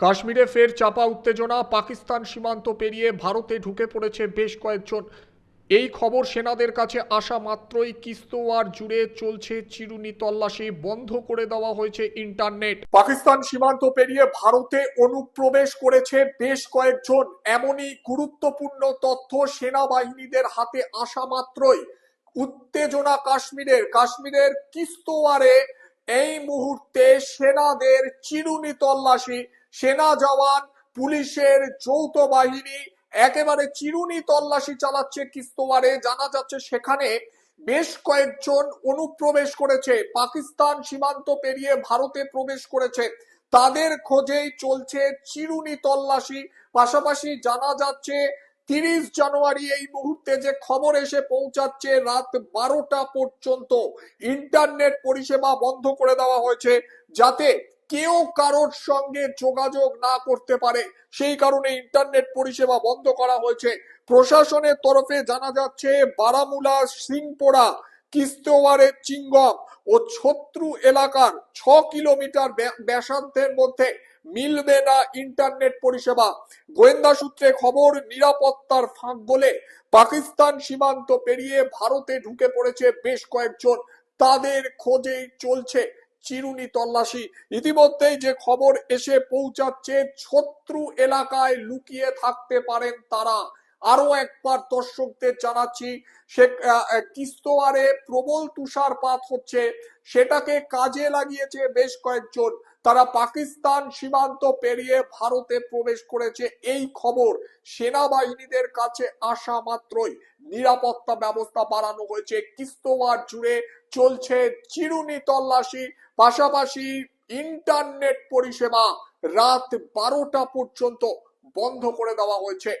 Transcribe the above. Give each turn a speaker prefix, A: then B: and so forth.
A: কাশ্মীরে ফের চাপা উত্তেজনা, পাকিস্তান সীমান্ত পেরিয়ে ভারতে ঢুকে পড়েছে বেশ কয়েকজন। এই খবর সেনাদের কাছে আসা মাত্রই কিস্তোয়ার জুড়ে চলছে চিরুনি তল্লাশি, বন্ধ করে দেওয়া হয়েছে ইন্টারনেট। পাকিস্তান সীমান্ত পেরিয়ে ভারতে অনুপ্রবেশ করেছে বেশ কয়েকজন। এমনই গুরুত্বপূর্ণ তথ্য সেনাবাহিনীদের হাতে আসা মাত্রই। উত্তেজনা কাশ্মীরের কাশ্মীরের কিস্তোয়ারে এই মুহূর্তে সেনাদের চিরুনি তল্লাশি, সেনা জওয়ান, পুলিশের যৌথ বাহিনী, একেবারে চিরুনি তল্লাশি চালাচ্ছে কিস্তোয়ারে জানা যাচ্ছে সেখানে বেশ কয়েকজন অনুপ্রবেশ করেছে। পাকিস্তান সীমান্ত পেরিয়ে ভারতে প্রবেশ করেছে। তাদের খোঁজেই চলছে চিরুনি তল্লাশি। পাশাপাশি জানা যাচ্ছে তিরিশ জানুয়ারি এই মুহূর্তে যে খবর এসে পৌঁছাচ্ছে রাত বারোটা পর্যন্ত, ইন্টারনেট পরিষেবা বন্ধ করে দেওয়া হয়েছে যাতে কেউ কারোর সঙ্গে যোগাযোগ না করতে পারে। সেই কারণে ইন্টারনেট পরিষেবা বন্ধ করা হয়েছে। প্রশাসনের তরফে জানা যাচ্ছে, বারামুলা, সিংপোড়া কিস্তোয়ারের চিঙ্গম ও ছত্রু এলাকার ছ কিলোমিটার ব্য- ব্যাসার্ধের মধ্যে মিলবে না ইন্টারনেট পরিষেবা। গোয়েন্দা সূত্রে খবর, নিরাপত্তার ফাঁক বলে পাকিস্তান সীমান্ত পেরিয়ে ভারতে ঢুকে পড়েছে বেশ কয়েকজন। তাদের খোঁজেই চলছে চিরুনি তল্লাশি। ইতিমধ্যেই যে খবর এসে পৌঁছাচ্ছে, শত্রু এলাকায় লুকিয়ে থাকতে পারেন তারা। আরও একবার দর্শকদের জানাচ্ছি, সে কিস্তোয়ারে প্রবল তুষারপাত হচ্ছে, সেটাকে কাজে লাগিয়েছে বেশ কয়েকজন। তারা পাকিস্তান সীমান্ত পেরিয়ে ভারতে প্রবেশ করেছে। এই খবর সেনাবাহিনীদের কাছে আসা মাত্রই নিরাপত্তা ব্যবস্থা বাড়ানো হয়েছে। কিস্তোয়ার জুড়ে চলছে চিরুনি তল্লাশি, পাশাপাশি ইন্টারনেট পরিষেবা রাত বারোটা পর্যন্ত বন্ধ করে দেওয়া হয়েছে।